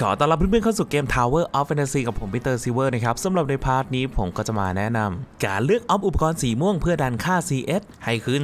ขอต้อนรับเพื่อนๆเข้าสู่เกม Tower of Fantasy กับผมปีเตอร์ซิเวอร์นะครับสำหรับในพาร์ทนี้ผมก็จะมาแนะนำการเลือกออฟอุปกรณ์สีม่วงเพื่อดันค่า CS ให้ขึ้น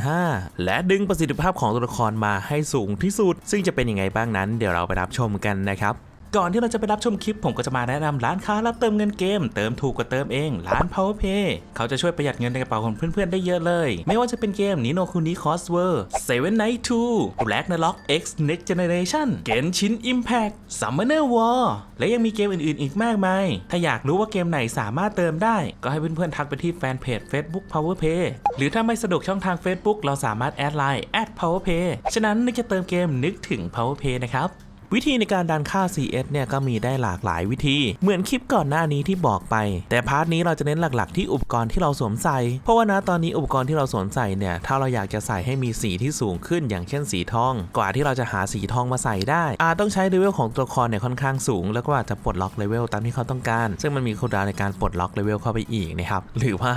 25,000 และดึงประสิทธิภาพของตัวละครมาให้สูงที่สุด ซึ่งจะเป็นยังไงบ้างนั้นเดี๋ยวเราไปรับชมกันนะครับ ก่อนที่เราจะไปรับชมคลิปผมก็จะมาแนะนำร้านค้ารับเติมเงินเกม เติมถูกกว่าเติมเองร้าน PowerPay เขาจะช่วยประหยัดเงินในกระเป๋าของเพื่อนๆได้เยอะเลย ไม่ว่าจะเป็นเกม Nino Kuni Crossword Seven Night 2 Ragnarok X Next Generation Genshin Impact Summoner War และยังมีเกมอื่นๆ อีกมากมาย ถ้าอยากรู้ว่าเกมไหนสามารถเติมได้ ก็ให้เพื่อนๆทักไปที่แฟนเพจ Facebook PowerPay หรือถ้าไม่สะดวกช่องทาง Facebook เราสามารถแอดไลน์ @PowerPay ฉะนั้นนึกจะเติมเกมนึกถึง PowerPay นะครับ วิธีในการดันค่า CS เนี่ยก็มีได้หลากหลายวิธี เหมือนคลิปก่อนหน้านี้ที่บอกไป แต่พาร์ทนี้เราจะเน้นหลักๆ ที่อุปกรณ์ที่เราสวมใส่ เพราะว่านะตอนนี้อุปกรณ์ที่เราสวมใส่เนี่ยถ้าเราอยากจะใส่ให้มีสีที่สูงขึ้นอย่างเช่นสีทอง กว่าที่เราจะหาสีทองมาใส่ได้อาจต้องใช้เลเวลของตัวละครเนี่ยค่อนข้างสูง แล้วก็อาจจะปลดล็อกเลเวลตามที่เขาต้องการ ซึ่งมันมีคูลดาวน์ในการปลดล็อกเลเวลเข้าไปอีกนะครับหรือว่า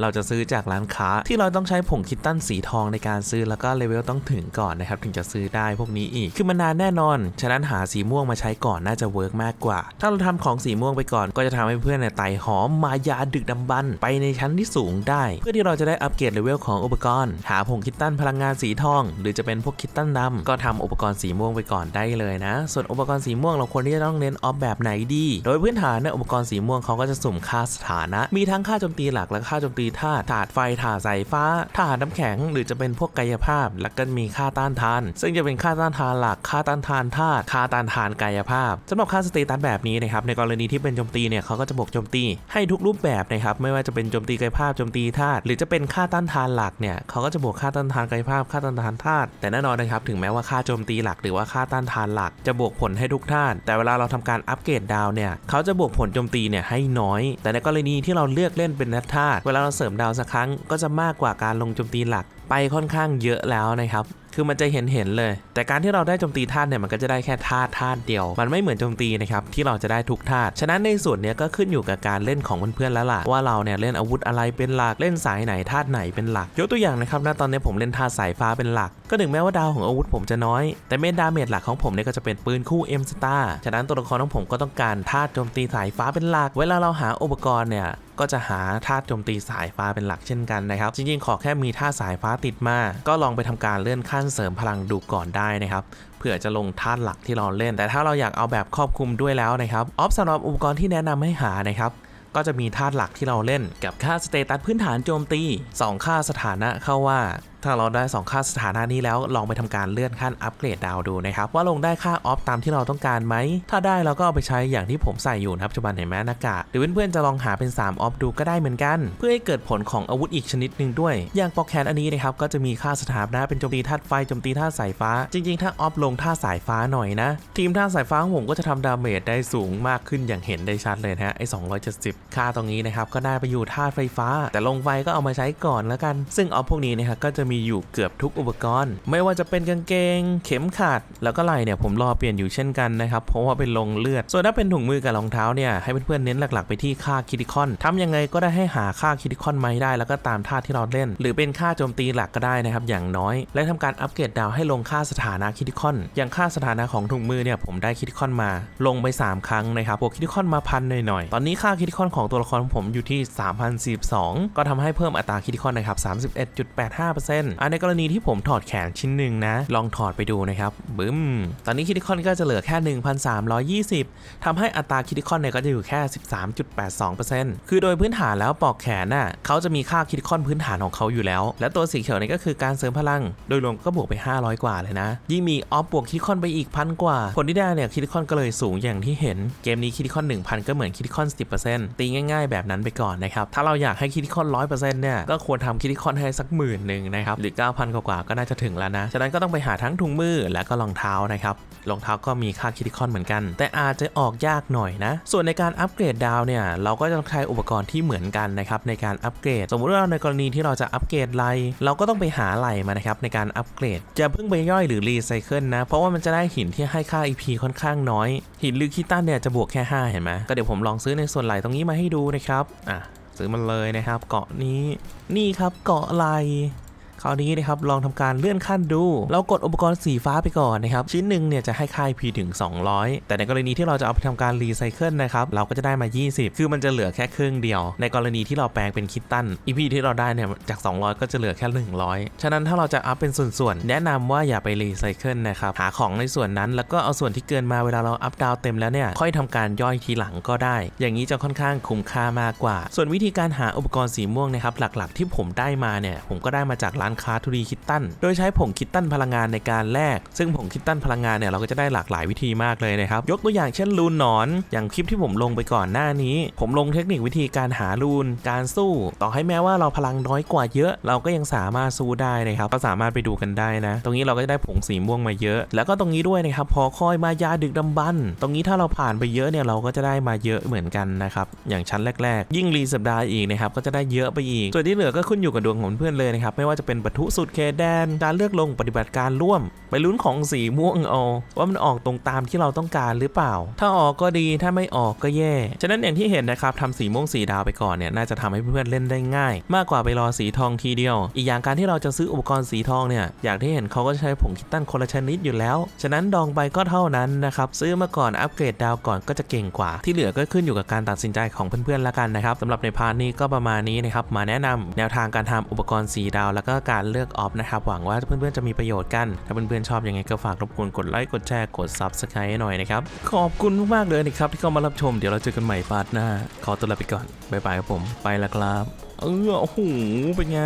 เราจะซื้อจากร้านค้าที่เราต้องใช้ผงคิตตันสีทองในการซื้อแล้วก็เลเวลต้องถึงก่อนนะครับถึงจะซื้อได้พวกนี้อีกคือมันนานแน่นอนฉะนั้นหาสีม่วงมาใช้ก่อนน่าจะเวิร์กมากกว่า ถ้าเราทำของสีม่วงไปก่อนก็จะทำให้เพื่อนเนี่ยไต่หอมมายาดึกดำบรรพ์ไปในชั้นที่สูงได้ เพื่อที่เราจะได้อัปเกรดเลเวลของอุปกรณ์ หาผงคิตตันพลังงานสีทอง หรือจะเป็นพวกคิตตันดำก็ทำอุปกรณ์สีม่วงไปก่อนได้เลยนะ ส่วนอุปกรณ์สีม่วงเราควรที่จะต้องเน้นออฟแบบไหนดี โดยพื้นฐานเนี่ยอุปกรณ์สีม่วงเขาก็จะสุ่มค่าสถานะ มีทั้งค่าโจมตีหลักและค่าโจมตีธาตุธาตุไฟธาตุสายฟ้าธาตุน้ำแข็ง หรือจะเป็นพวกกายภาพ และก็มีค่าต้านทาน ซึ่งจะเป็นค่าต้านทานหลักค่าต้านทานธาตุค่าต้านทานกายภาพสำหรับค่าสเตตัสแบบนี้นะครับในกรณีที่เป็นโจมตีเนี่ยเขาก็จะบวกโจมตีให้ทุกรูปแบบนะครับไม่ว่าจะเป็นโจมตีกายภาพโจมตีธาตุหรือจะเป็นค่าต้านทานหลักเนี่ยเขาก็จะบวกค่าต้านทานกายภาพค่าต้านทานธาตุแต่แน่นอนนะครับถึงแม้ว่าค่าโจมตีหลักหรือว่าค่าต้านทานหลัก จะบวกผลให้ทุกธาตุแต่เวลาเราทำการอัปเกรดดาวเนี่ยเขาจะบวกผลโจมตีเนี่ยให้น้อย แต่ในกรณีที่เราเลือกเล่นเป็นนักธาตุเวลาเราเสริมดาวสักครั้งก็จะมากกว่าการลงโจมตีหลัก ไปค่อนข้างเยอะแล้วนะครับ คือมันจะเห็นเห็นเลย แต่การที่เราได้โจมตีธาตุเนี่ยมันก็จะได้แค่ธาตุธาตุเดียว มันไม่เหมือนโจมตีนะครับที่เราจะได้ทุกธาตุ ฉะนั้นในส่วนนี้ก็ขึ้นอยู่กับการเล่นของเพื่อนๆแล้วล่ะว่าเราเนี่ยเล่นอาวุธอะไรเป็นหลัก เล่นสายไหนธาตุไหนเป็นหลัก ยกตัวอย่างนะครับณตอนนี้ผมเล่นธาตุสายฟ้าเป็นหลัก ก็ถึงแม้ว่าดาวของอาวุธผมจะน้อย แต่เมนดาเมจหลักของผมเนี่ยก็จะเป็นปืนคู่ M Star ฉะนั้นตัวละครของผมก็ต้องการธาตุโจมตีสายฟ้าเป็นหลัก เวลาเราหาอุปกรณ์เนี่ย ก็จะหาท่าโจมตีสายฟ้าเป็นหลักเช่นกันนะครับ จริงๆ ขอแค่มีท่าสายฟ้าติดมา ก็ลองไปทำการเลื่อนขั้นเสริมพลังดูก่อนได้นะครับเผื่อจะลงท่าหลักที่เราเล่น แต่ถ้าเราอยากเอาแบบครอบคลุมด้วยแล้วนะครับออฟสำหรับอุปกรณ์ที่แนะนำให้หานะครับก็จะมีธาตุหลักที่เราเล่น กับค่าสเตตัสพื้นฐานโจมตี 2 ค่าสถานะเข้าว่า ถ้าเราได้ 2 ค่าสถานะนี้แล้วลองไปทำการเลื่อนขั้นอัปเกรดดาวดูนะครับ ว่าลงได้ค่าออฟตามที่เราต้องการไหม ถ้าได้เราก็เอาไปใช้อย่างที่ผมใส่อยู่นะปัจจุบันเห็นไหมหน้ากากหรือเพื่อนๆจะลองหาเป็น 3 ออฟดูก็ได้เหมือนกัน เพื่อให้เกิดผลของอาวุธอีกชนิดหนึ่งด้วย อย่างปอกแคนอันนี้นะครับก็จะมีค่าสถานะเป็นโจมตีธาตุไฟโจมตีธาตุสายฟ้า จริงๆ ถ้าออฟลงธาตุสายฟ้าหน่อยนะ ทีมธาตุสายฟ้าของผมก็จะทำดาเมจได้สูงมากขึ้นอย่างเห็นได้ชัดเลยนะฮะไอ้270 ค่าตรงนี้นะครับก็ได้ไปอยู่ธาตุไฟฟ้า แต่ลงไฟก็เอามาใช้ก่อนแล้วกัน ซึ่งออฟพวกนี้นะครับก็จะมีอยู่เกือบทุกอุปกรณ์ ไม่ว่าจะเป็นกางเกง เข็มขัด แล้วก็ไหล่เนี่ยผมรอเปลี่ยนอยู่เช่นกันนะครับ เพราะว่าเป็นลงเลือด ส่วนถ้าเป็นถุงมือกับรองเท้าเนี่ยให้เพื่อนๆเน้นหลักๆไปที่ค่าคิติคอนทำยังไงก็ได้ให้หาค่าคิติคอนมาให้ได้ แล้วก็ตามท่าที่เราเล่น หรือเป็นค่าโจมตีหลักก็ได้นะครับอย่างน้อย และทำการอัปเกรดดาวให้ลงค่าสถานะคิติคอน อย่างค่าสถานะของถุงมือเนี่ยผมได้คิติคอนมา ลงไป 3 ครั้งนะครับบวกคิติคอนมาพันหน่อยๆตอนนี้ค่าคิติคอนของตัวละครผมอยู่ที่3,042ก็ทำให้เพิ่มอัตราคิติคอนนะครับ31.85%อันในกรณีที่ผมถอดแขนชิ้นหนึ่งนะ ลองถอดไปดูนะครับบึ้ม ตอนนี้คิติคอนก็จะเหลือแค่ 1,320ทำให้อัตราคิติคอนเนี่ยก็จะอยู่แค่ 13.82%คือโดยพื้นฐานแล้วปอกแขนน่ะเขาจะมีค่าคิติคอนพื้นฐานของเขาอยู่แล้ว และตัวสีเขียวนี่ก็คือการเสริมพลัง โดยรวมก็บวกไป 500 กว่าเลยนะ ยิ่งมีออฟบวกคิติคอนไปอีกพันกว่า ผลที่ได้เนี่ยคิติคอนก็เลยสูงอย่างที่เห็น เกมนี้คิติคอน 1,000 ก็เหมือนคิติคอน 10%ตีง่าย ๆ แบบนั้นไปก่อนนะครับ ถ้าเราอยากให้คิติคอน 100%เนี่ย ก็ควรทำคิติคอนให้สักหมื่นหนึ่งนะครับหรือ 9,000 กว่าก็น่าจะถึงแล้วนะ ฉะนั้นก็ต้องไปหาทั้งถุงมือและก็รองเท้านะครับรองเท้าก็มีค่าคิติคอนเหมือนกัน แต่อาจจะออกยากหน่อยนะ ส่วนในการอัปเกรดดาวเนี่ยเราก็จะต้องใช้อุปกรณ์ที่เหมือนกันนะครับในการอัปเกรด สมมุติว่าในกรณีที่เราจะอัปเกรดไลเราก็ต้องไปหาไหลมานะครับในการอัปเกรด จะเพิ่งไปย่อยหรือรีไซเคิลนะ เพราะว่ามันจะได้หินที่ให้ค่า EP ค่อนข้างน้อย หินลือคิตันเนี่ยจะบวกแค่ 5 เห็นไหมก็เดี๋ยวผมลองซื้อในส่วนไหลตรงนี้มาให้ดูนะครับอะซื้อมันเลยนะครับ เกาะนี้นี่ครับเกาะไหล คราวนี้นะครับลองทำการเลื่อนขั้นดู เรากดอุปกรณ์สีฟ้าไปก่อนนะครับ ชิ้นหนึ่งเนี่ยจะให้ค่าย P ถึง 200 แต่ในกรณีที่เราจะเอาไปทำการรีไซเคิลนะครับ เราก็จะได้มา 20 คือมันจะเหลือแค่ครึ่งเดียว ในกรณีที่เราแปลงเป็นคิตตัน EP ที่เราได้เนี่ยจาก 200 ก็จะเหลือแค่ 100 ฉะนั้นถ้าเราจะอัพเป็นส่วนๆ แนะนำว่าอย่าไปรีไซเคิลนะครับ หาของในส่วนนั้น แล้วก็เอาส่วนที่เกินมาเวลาเราอัพดาวเต็มแล้วเนี่ย ค่อยทำการย่อยทีหลังก็ได้ อย่างนี้จะค่อนข้างคุ้มค่ามากกว่า ส่วนวิธีการหาอุปกรณ์สีม่วงนะครับ หลักๆ ที่ผมได้มาเนี่ย ผมก็ได้มาจากร้านค้าทูดีคิตตัน โดยใช้ผงคิตตันพลังงานในการแลก ซึ่งผงคิตตันพลังงานเนี่ยเราก็จะได้หลากหลายวิธีมากเลยนะครับ ยกตัวอย่างเช่นรูนหนอน อย่างคลิปที่ผมลงไปก่อนหน้านี้ ผมลงเทคนิควิธีการหารูน การสู้ ต่อให้แม้ว่าเราพลังน้อยกว่าเยอะ เราก็ยังสามารถสู้ได้นะครับ ก็สามารถไปดูกันได้นะ ตรงนี้เราก็จะได้ผงสีม่วงมาเยอะ แล้วก็ตรงนี้ด้วยนะครับ พอคอยมายาดึกดำบรรพ์ตรงนี้ถ้าเราผ่านไปเยอะเนี่ยเราก็จะได้มาเยอะเหมือนกันนะครับ อย่างชั้นแรก ๆ ยิ่งรีสัปดาห์อีกนะครับ ก็จะได้เยอะไปอีก ส่วนที่เหลือก็ขึ้นอยู่กับดวงของเพื่อนเลยนะครับ ไม่ว่าจะเป็นปะทุสุดเขตแดน การเลือกลงปฏิบัติการร่วม ไปลุ้นของสีม่วงเอาว่ามันออกตรงตามที่เราต้องการหรือเปล่า ถ้าออกก็ดีถ้าไม่ออกก็แย่ ฉะนั้นอย่างที่เห็นนะครับทำสีม่วงสีดาวไปก่อนเนี่ยน่าจะทำให้เพื่อนๆเล่นได้ง่าย มากกว่าไปรอสีทองทีเดียว อีกอย่างการที่เราจะซื้ออุปกรณ์สีทองเนี่ยอย่างที่เห็นเขาก็ใช้ผงคิตตันคนละชนิดอยู่แล้ว ฉะนั้นดองไปก็เท่านั้นนะครับซื้อมาก่อนอัปเกรดดาวก่อนก็จะเก่งกว่า ที่เหลือก็ขึ้นอยู่กับการตัดสินใจของเพื่อนๆละกันนะครับสำหรับในพาร์ทนี้ก็ประมาณนี้นะครับมาแนะนำแนวทางการทำอุปกรณ์สีดาวแล้วก็การเลือกออฟนะครับ หวังว่าเพื่อนๆจะมีประโยชน์กัน ถ้าเพื่อนๆชอบยังไงก็ฝากรบกวนกดไลค์ กดแชร์ กด Subscribe ให้หน่อยนะครับ ขอบคุณมากๆเลยนะครับที่เข้ามารับชม เดี๋ยวเราเจอกันใหม่พาร์ทหน้า ขอตัวลาไปก่อน บ๊ายบายครับผม ไปแล้วครับ เออ โอ้โห เป็นไง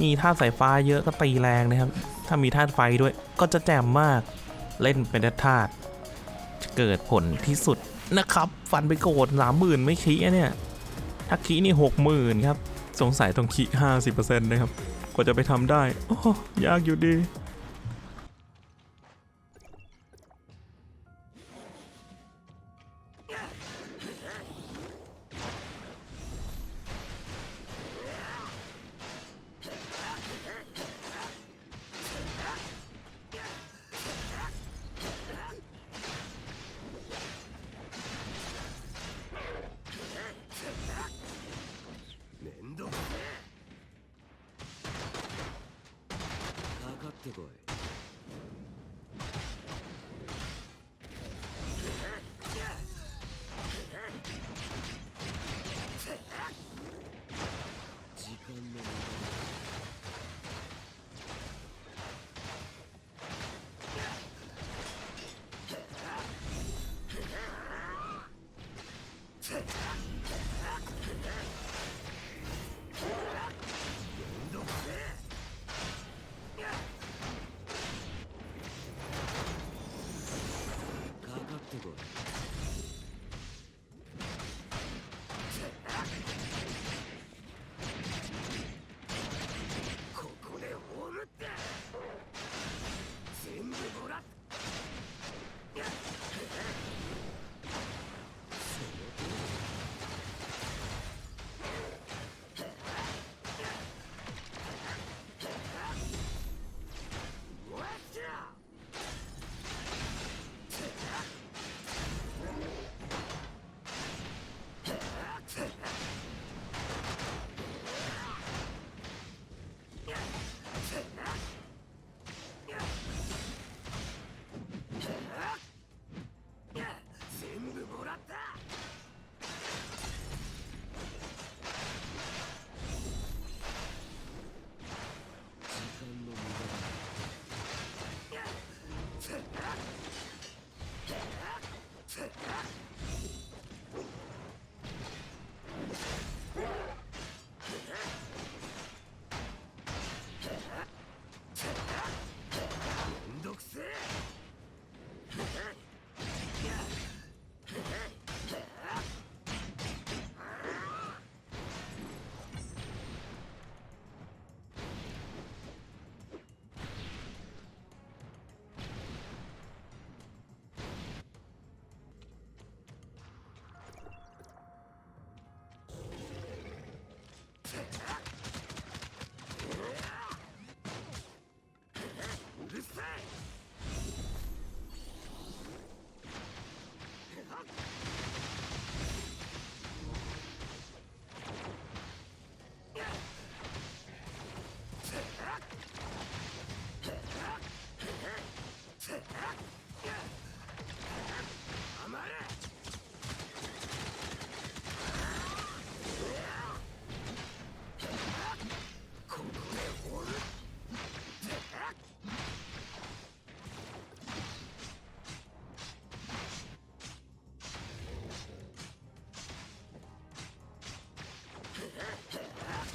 มีธาตุสายฟ้าเยอะก็ตีแรงนะครับ ถ้ามีธาตุไฟด้วย ก็จะแจ่มมาก เล่นเป็นธาตุจะเกิดผลที่สุดนะครับ ฟันไปโกดสามหมื่นไม่ขี้เนี่ยถ้าขี้นี่หกหมื่นครับ สงสัยต้องขี้ห้าสิบเปอร์เซ็นต์นะครับ กว่าจะไปทำได้ โอ้ยากอยู่ดี かかってこい